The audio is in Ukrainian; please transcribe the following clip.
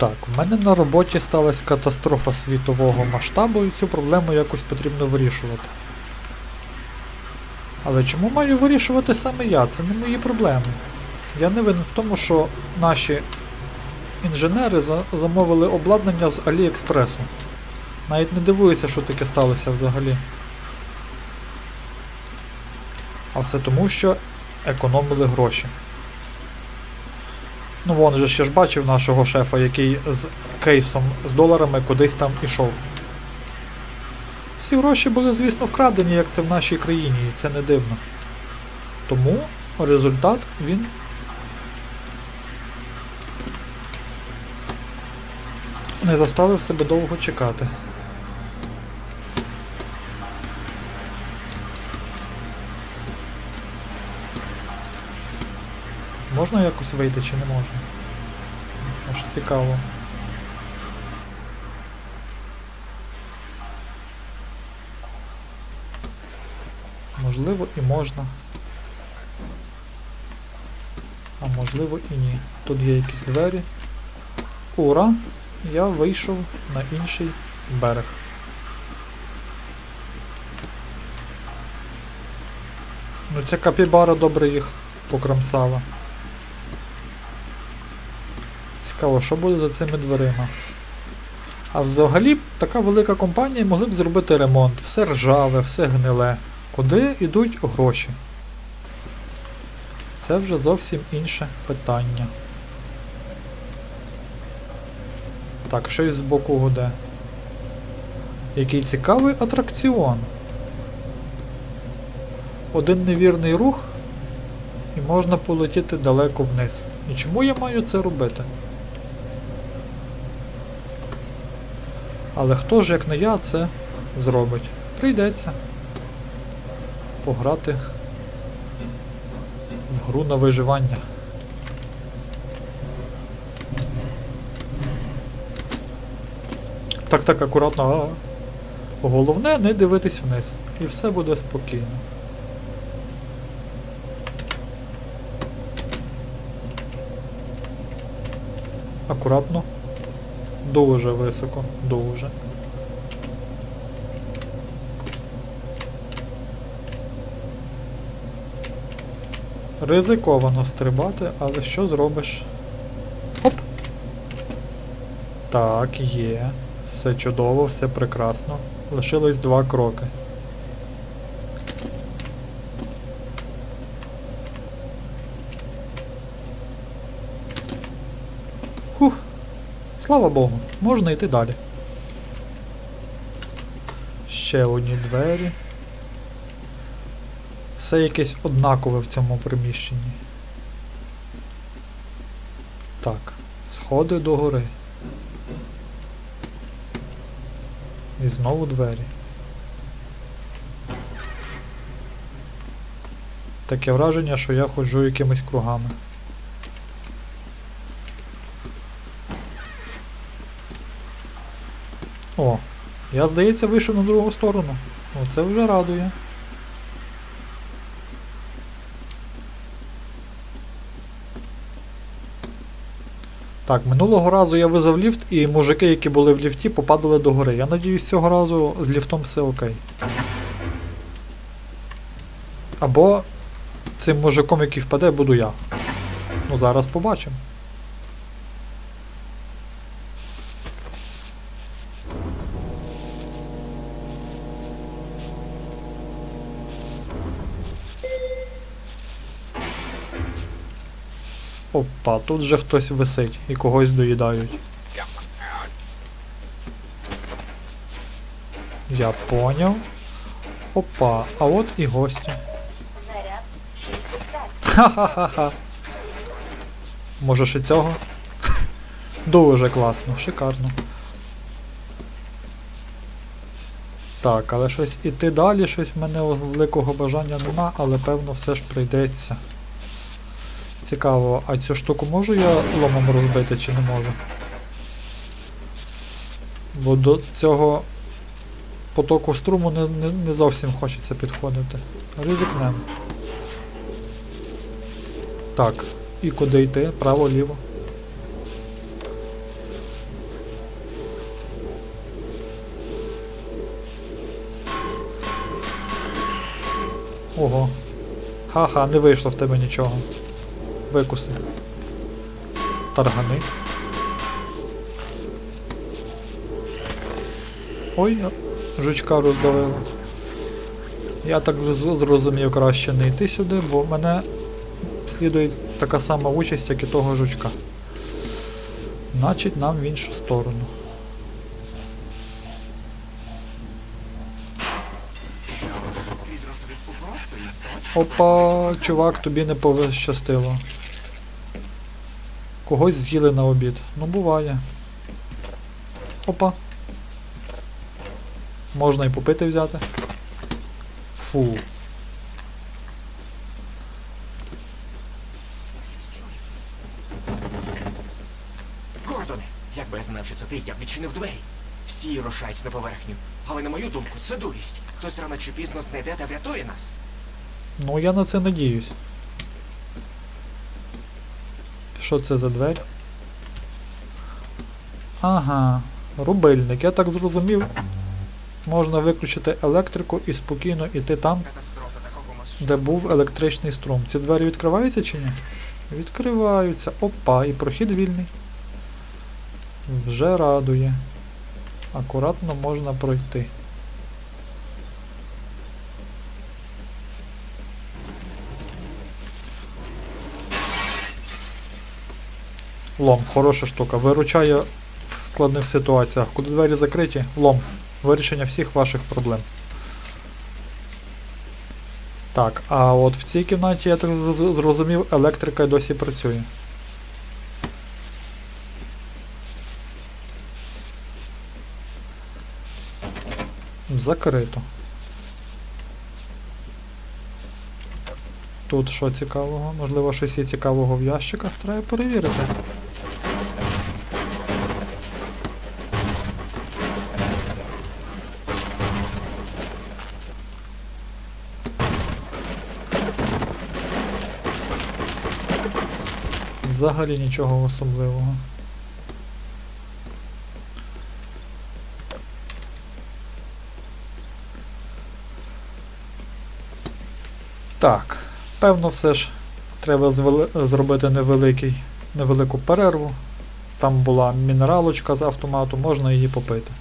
Так, у мене на роботі сталася катастрофа світового масштабу і цю проблему якось потрібно вирішувати. Але чому маю вирішувати саме я? Це не мої проблеми. Я не винен в тому, що наші інженери за- замовили обладнання з Аліекспресу. Навіть не дивуюся, що таке сталося взагалі. А все тому, що економили гроші. Ну вон же ще ж бачив нашого шефа, який з кейсом з доларами кудись там ішов. Всі гроші були, звісно, вкрадені, як це в нашій країні, і це не дивно. Тому результат він. Не заставив себе довго чекати. Можна якось вийти чи не можна? Аж цікаво. Можливо і можна. А можливо і ні. Тут є якісь двері. Ура! Я вийшов на інший берег. Ну ця капібара добре їх покромсала. Цікаво, що буде за цими дверима. А взагалі така велика компанія могли б зробити ремонт. Все ржаве, все гниле. Куди йдуть гроші? Це вже зовсім інше питання. Так, щось збоку гуде. Який цікавий атракціон. Один невірний рух і можна полетіти далеко вниз. І чому я маю це робити? Але хто ж, як не я, це зробить? Прийдеться пограти в гру на виживання. Так, так, акуратно. А. Головне не дивитись вниз. І все буде спокійно. Акуратно. Дуже високо, дуже. Ризиковано стрибати, але що зробиш? Оп! Так, є. Все чудово, все прекрасно. Лишилось два кроки. Слава Богу, можна йти далі. Ще одні двері. Все якесь однакове в цьому приміщенні. Так, сходи догори. І знову двері. Таке враження, що я ходжу якимись кругами. О, я, здається, вийшов на другу сторону. Оце вже радує. Так, минулого разу я визвав ліфт, і мужики, які були в ліфті, попадали до гори. Я надіюсь, цього разу з ліфтом все окей. Або цим мужиком, який впаде, буду я. Ну, зараз побачимо. Опа, тут же хтось висить і когось доїдають. Я поняв. Опа, а от і гості. Ха-ха-ха-ха. Може ще цього? Дуже класно, шикарно. Так, але щось іти далі, щось в мене великого бажання нема, але певно все ж прийдеться. Цікаво, а цю штуку можу я ломом розбити чи не можу? Бо до цього потоку струму не не, не зовсім хочеться підходити. Ризикнемо. Так, і куди йти? Право, ліво. Ого. Ха-ха, не вийшло в тебе нічого. Викуси. Таргани. Ой, жучка роздавила. Я так зрозумів краще не йти сюди, бо мене слідує така сама участь, як і того жучка. Значить нам в іншу сторону. Опа, чувак, тобі не пощастило. Когось з'їли на обід. Ну буває. Опа. Можна і попити взяти. Фу. Гордоне, якби я знав, що це ти, я б відчинив двері. Всі рушають на поверхню. Але на мою думку, це дурість. Хтось рано чи пізно знайде та врятує нас. Ну я на це надіюсь. Що це за двері? Ага, рубильник. Я так зрозумів. Можна виключити електрику і спокійно йти там, де був електричний струм. Ці двері відкриваються чи ні? Відкриваються. Опа, і прохід вільний. Вже радує. Акуратно можна пройти. Лом, хороша штука. Виручає в складних ситуаціях. Куди двері закриті? Лом. Вирішення всіх ваших проблем. Так, а от в цій кімнаті, я так зрозумів, електрика досі працює. Закрито. Тут що цікавого? Можливо, щось є цікавого в ящиках, треба перевірити. Взагалі нічого особливого. Так, певно, все ж треба зробити невелику перерву. Там була мінералочка з автомату, можна її попити.